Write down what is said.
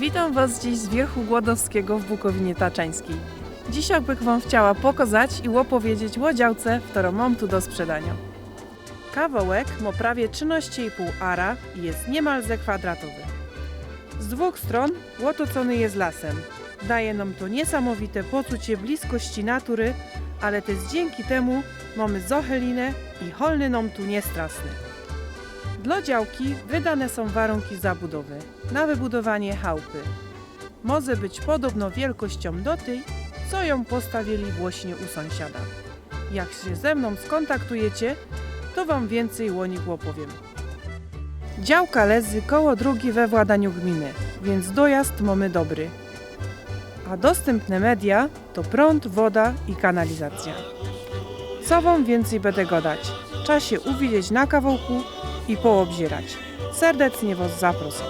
Witam Was dziś z wierchu Głodowskiego w Bukowinie Taczańskiej. Dzisiaj bych Wam chciała pokazać i opowiedzieć o działce, którą mam tu do sprzedania. Kawałek ma prawie 13,5 ara i jest niemalże kwadratowy. Z dwóch stron otoczony jest lasem. Daje nam to niesamowite poczucie bliskości natury, ale też dzięki temu mamy zochelinę i holny nam tu niestrasny. Dla działki wydane są warunki zabudowy na wybudowanie chałupy. Może być podobno wielkością do tej, co ją postawili właśnie u sąsiada. Jak się ze mną skontaktujecie, to Wam więcej o nich opowiem. Działka leży koło drogi we władaniu gminy, więc dojazd mamy dobry. A dostępne media to prąd, woda i kanalizacja. Co Wam więcej będę gadać? Czas się uwidzieć na kawałku i poobzierać. Serdecznie Was zapraszam.